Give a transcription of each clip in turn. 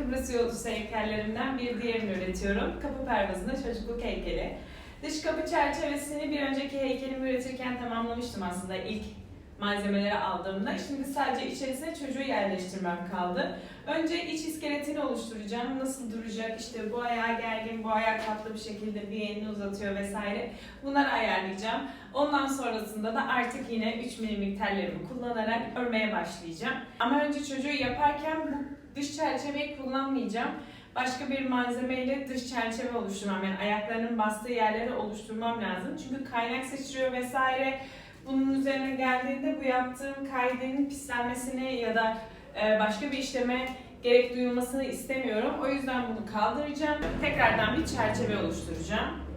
Kıbrıs yolcusu heykellerinden bir diğerini üretiyorum. Kapı pervazında çocukluk heykeli. Dış kapı çerçevesini bir önceki heykelimi üretirken tamamlamıştım aslında ilk malzemeleri aldığımda. Şimdi sadece içerisine çocuğu yerleştirmem kaldı. Önce iç iskeletini oluşturacağım. Nasıl duracak, işte bu ayağı gergin, bu ayağı katlı bir şekilde bir elini uzatıyor vesaire. Bunları ayarlayacağım. Ondan sonrasında da artık yine 3 milimlik tellerimi kullanarak örmeye başlayacağım. Ama önce çocuğu yaparken bu dış çerçeveyi kullanmayacağım. Başka bir malzemeyle dış çerçeve oluşturmam yani ayaklarının bastığı yerleri oluşturmam lazım. Çünkü kaynak sıçrıyor vesaire. Bunun üzerine geldiğinde bu yaptığım kaydının pislenmesini ya da e, başka bir işleme gerek duyulmasını istemiyorum. O yüzden bunu kaldıracağım. Tekrardan bir çerçeve oluşturacağım.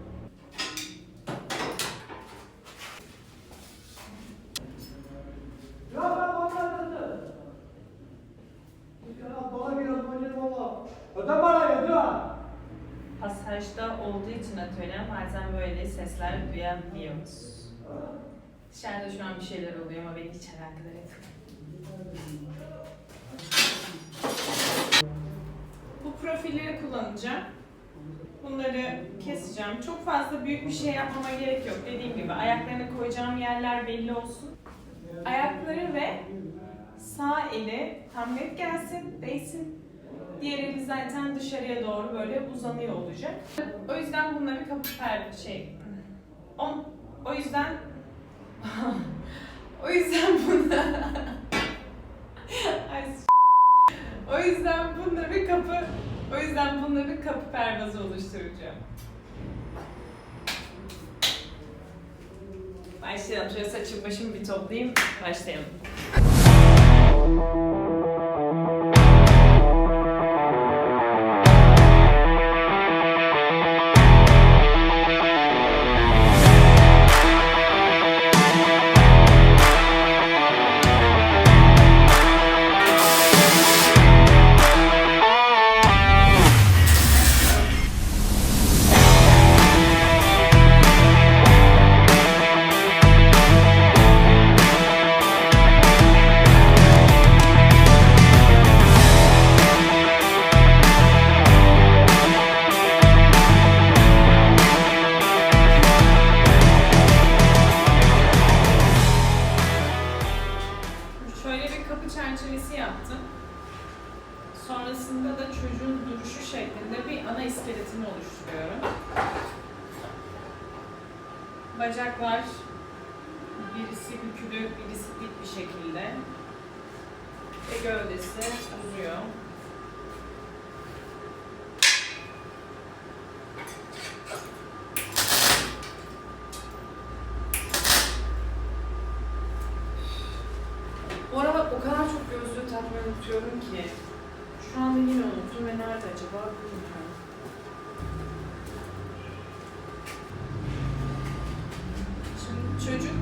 Pasajda olduğu için atölye bazen böyle sesler duyabiliyoruz. Dışarıda şu an bir şeyler oluyor ama beni hiç alakadar etmiyor. Bu profilleri kullanacağım. Bunları keseceğim. Çok fazla büyük bir şey yapmama gerek yok. Dediğim gibi ayaklarını koyacağım yerler belli olsun. Ayakları ve sağ eli tam net gelsin, değsin. Diğer eli zaten dışarıya doğru böyle uzanıyor olacak. O yüzden bunları kapı per şey. On, o yüzden o yüzden bunlar Ay, o yüzden bununla bir kapı o yüzden bununla bir kapı pervazı oluşturacağım. Başlayalım. Şöyle saçım başımı bir toplayayım. Başlayalım. Takmayı unutuyorum ki. Şu anda yine unuttum ve nerede acaba bilmiyorum. Şimdi çocuk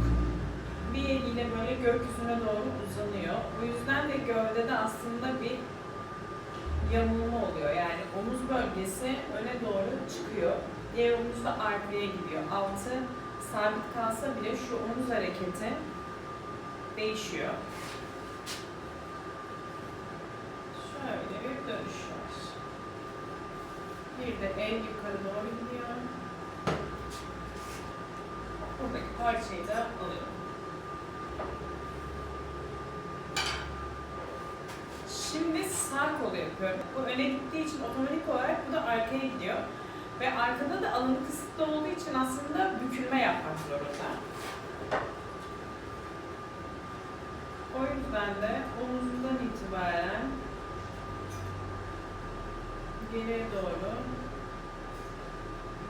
bir eliyle böyle gökyüzüne doğru uzanıyor. O yüzden de gövdede aslında bir yamulma oluyor. Yani omuz bölgesi öne doğru çıkıyor. Diğer omuz da arkaya gidiyor. Altı sabit kalsa bile şu omuz hareketi değişiyor. Şöyle bir dönüş var. Bir de el yukarı doğru gidiyor. Buradaki parçayı da alıyorum. Şimdi sağ kolu yapıyorum. Bu öne gittiği için otomatik olarak bu da arkaya gidiyor. Ve arkada da alanı kısıtlı olduğu için aslında bükülme yapmak zorunda. O yüzden de omuzundan itibaren geriye doğru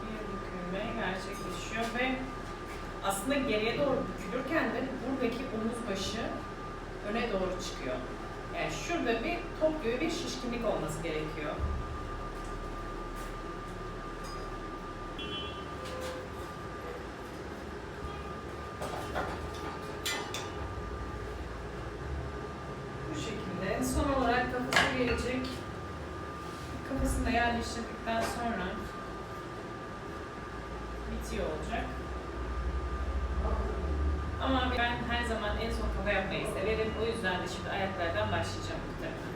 bir bükülme gerçekleşiyor ve aslında geriye doğru bükülürken de buradaki omuz başı öne doğru çıkıyor. Yani şurada bir top gibi bir şişkinlik olması gerekiyor. güzelleştirdikten sonra bitiyor olacak. Ama ben her zaman en son kafa yapmayı severim. O yüzden de şimdi ayaklardan başlayacağım muhtemelen.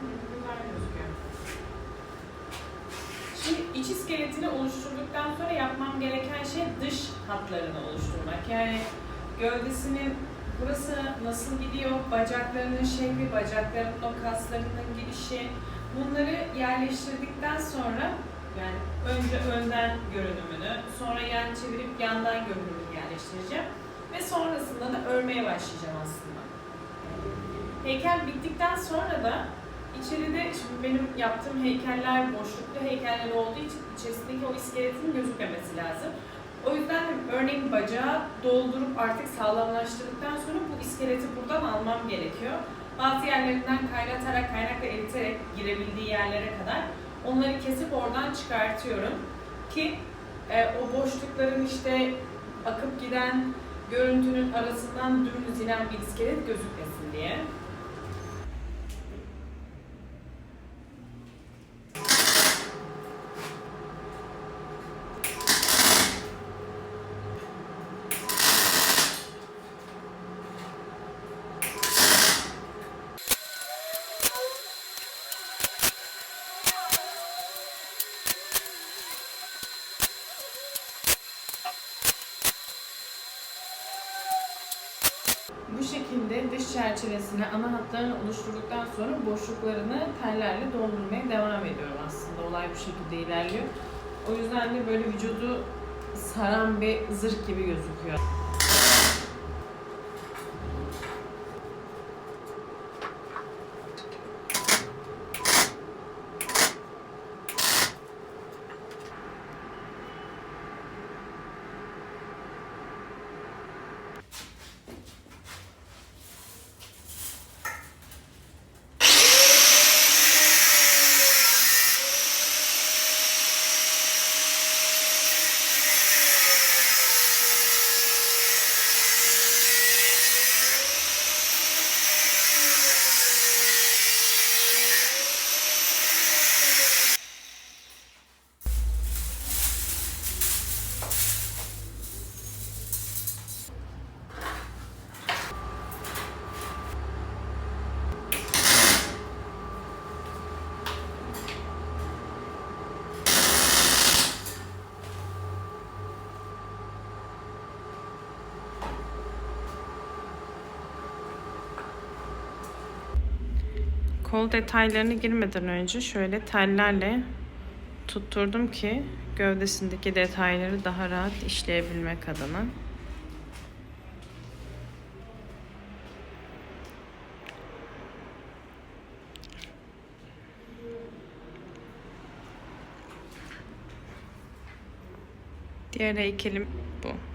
Güzel gözüküyor. Şimdi iç iskeletini oluşturduktan sonra yapmam gereken şey dış hatlarını oluşturmak. Yani gövdesinin burası nasıl gidiyor, bacaklarının şekli, bacaklarının o kaslarının gidişi, bunları yerleştirdikten sonra yani önce önden görünümünü, sonra yan çevirip yandan görünümünü yerleştireceğim ve sonrasında da örmeye başlayacağım aslında. Heykel bittikten sonra da içeride şimdi benim yaptığım heykeller boşluklu heykeller olduğu için içerisindeki o iskeletin gözükmemesi lazım. O yüzden örneğin bacağı doldurup artık sağlamlaştırdıktan sonra bu iskeleti buradan almam gerekiyor. Bazı yerlerinden kaynatarak, kaynakla eriterek girebildiği yerlere kadar onları kesip oradan çıkartıyorum. Ki e, o boşlukların işte akıp giden görüntünün arasından dümdüz inen bir iskelet gözükmesin diye. Bu şekilde dış çerçevesine ana hatlarını oluşturduktan sonra boşluklarını tellerle doldurmaya devam ediyorum aslında. Olay bu şekilde ilerliyor. O yüzden de böyle vücudu saran bir zırh gibi gözüküyor. Kol detaylarına girmeden önce şöyle tellerle tutturdum ki gövdesindeki detayları daha rahat işleyebilmek adına. Diğer heykelim bu.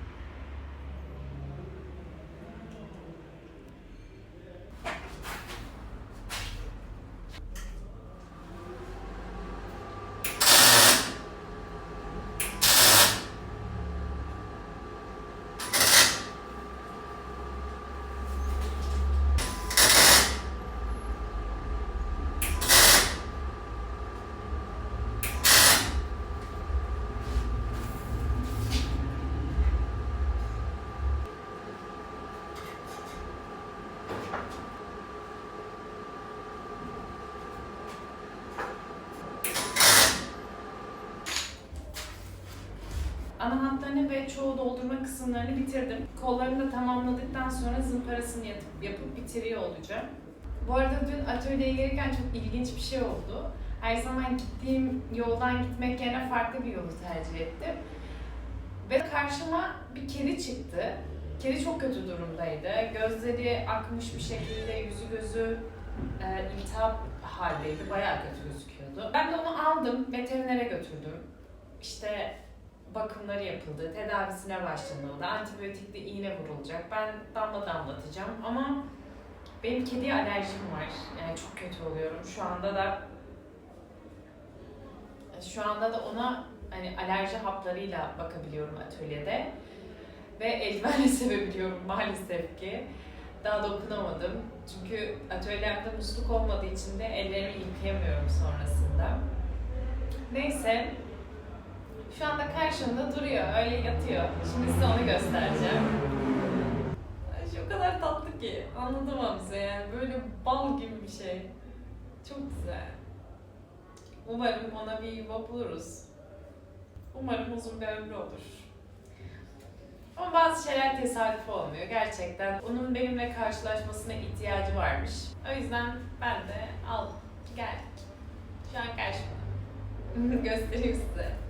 Hatlarını ve çoğu doldurma kısımlarını bitirdim. Kollarını da tamamladıktan sonra zımparasını yapıp, yapıp bitiriyor olacağım. Bu arada dün atölyeye gelirken çok ilginç bir şey oldu. Her zaman gittiğim yoldan gitmek yerine farklı bir yolu tercih ettim. Ve karşıma bir kedi çıktı. Kedi çok kötü durumdaydı. Gözleri akmış bir şekilde, yüzü gözü e, iltihap haldeydi. Bayağı kötü gözüküyordu. Ben de onu aldım, veterinere götürdüm. İşte bakımları yapıldı, tedavisine başlanıldı, antibiyotikli iğne vurulacak. Ben damla damlatacağım ama benim kediye alerjim var. Yani çok kötü oluyorum. Şu anda da şu anda da ona hani alerji haplarıyla bakabiliyorum atölyede. Ve eldivenle sevebiliyorum maalesef ki. Daha dokunamadım. Çünkü atölyemde musluk olmadığı için de ellerimi yıkayamıyorum sonrasında. Neyse, şu anda karşımda duruyor, öyle yatıyor. Şimdi size onu göstereceğim. Ay, o kadar tatlı ki, anlatamam size yani. Böyle bal gibi bir şey. Çok güzel. Umarım ona bir yuva buluruz. Umarım uzun bir ömrü olur. Ama bazı şeyler tesadüf olmuyor gerçekten. Onun benimle karşılaşmasına ihtiyacı varmış. O yüzden ben de aldım. Geldik. Şu an karşımda. Göstereyim size.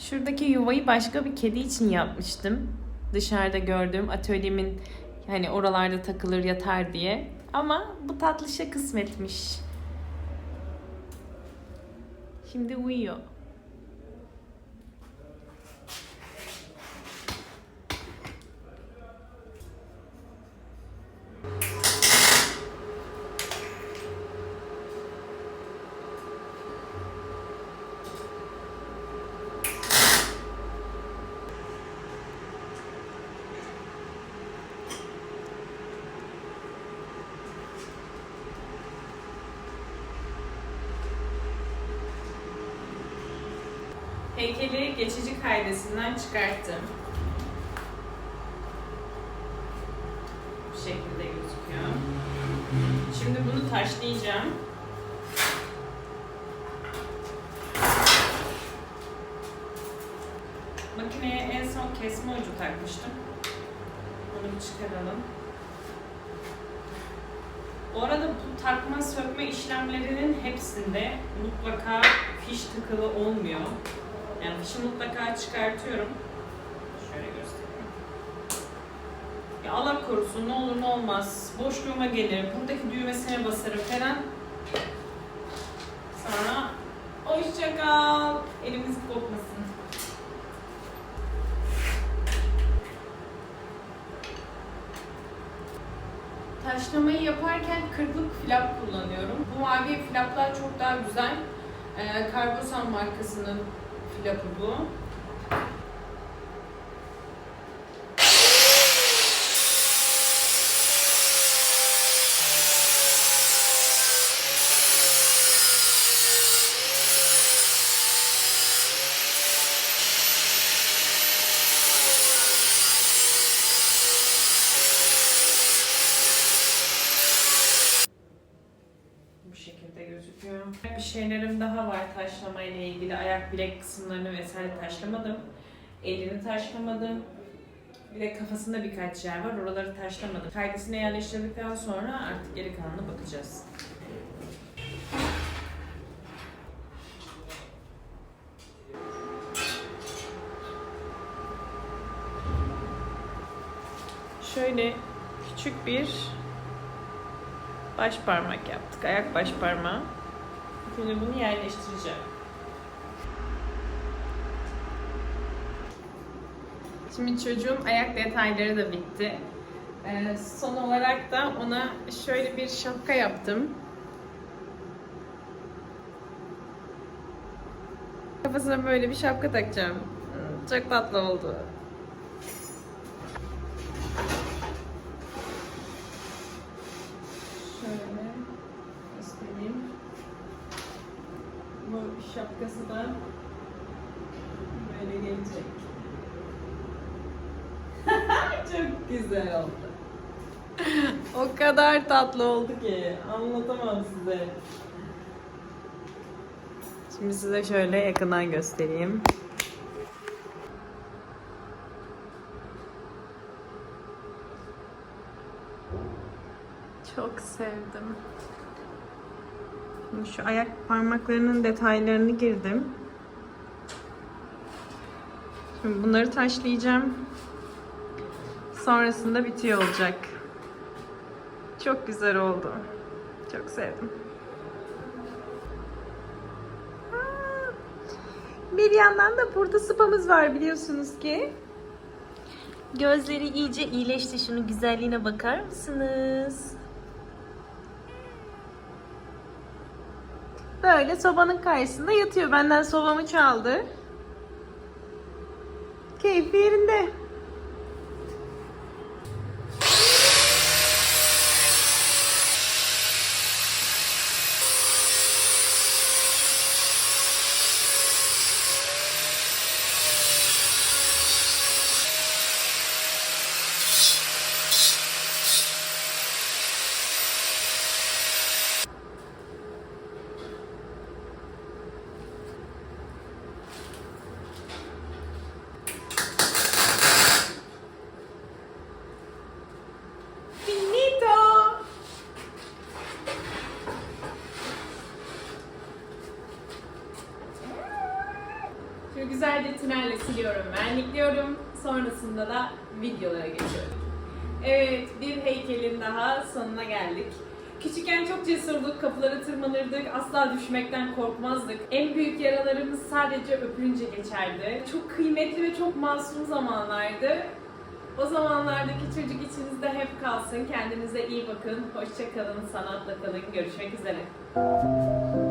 Şuradaki yuvayı başka bir kedi için yapmıştım. Dışarıda gördüğüm atölyemin hani oralarda takılır yatar diye. Ama bu tatlışa kısmetmiş. Şimdi uyuyor. Heykeli geçici kaydesinden çıkarttım. Bu şekilde gözüküyor. Şimdi bunu taşlayacağım. Makineye en son kesme ucu takmıştım. Onu bir çıkaralım. Bu arada bu takma sökme işlemlerinin hepsinde mutlaka fiş tıkılı olmuyor. Yani fişi mutlaka çıkartıyorum. Şöyle göstereyim. Ya Allah korusun ne olur ne olmaz. Boşluğuma gelir. Buradaki düğmesine basarım falan. Sonra hoşça kal. Elimiz kopmasın. Taşlamayı yaparken kırklık flap kullanıyorum. Bu mavi flaplar çok daha güzel. Ee, Karbosan markasının flapı bu. Bu şekilde gözüküyor. Bir şeylerim daha var taşlama ile ilgili. Ayak bilek kısımlarını vesaire taşlamadım. Elini taşlamadım. Bir de kafasında birkaç yer var. Oraları taşlamadım. Kaydesine yerleştirdikten sonra artık geri kalanına bakacağız. Şöyle küçük bir baş parmak yaptık. Ayak baş parmağı. Şimdi bunu yerleştireceğim. Şimdi çocuğum ayak detayları da bitti. Ee, son olarak da ona şöyle bir şapka yaptım. Kafasına böyle bir şapka takacağım. Çok tatlı oldu. Şöyle göstereyim. Bu şapkası da böyle gelecek. Çok güzel oldu. o kadar tatlı oldu ki anlatamam size. Şimdi size şöyle yakından göstereyim. Çok sevdim. Şimdi şu ayak parmaklarının detaylarını girdim. Şimdi bunları taşlayacağım. Sonrasında bitiyor olacak. Çok güzel oldu. Çok sevdim. Bir yandan da burada spamız var biliyorsunuz ki. Gözleri iyice iyileşti. Şunun güzelliğine bakar mısınız? Böyle sobanın karşısında yatıyor. Benden sobamı çaldı. Keyfi yerinde. Ve güzelce tünelle siliyorum, vernikliyorum. Sonrasında da videolara geçiyorum. Evet, bir heykelin daha sonuna geldik. Küçükken çok cesurduk, kapılara tırmanırdık, asla düşmekten korkmazdık. En büyük yaralarımız sadece öpünce geçerdi. Çok kıymetli ve çok masum zamanlardı. O zamanlardaki çocuk içinizde hep kalsın. Kendinize iyi bakın. Hoşça kalın, sanatla kalın. Görüşmek üzere.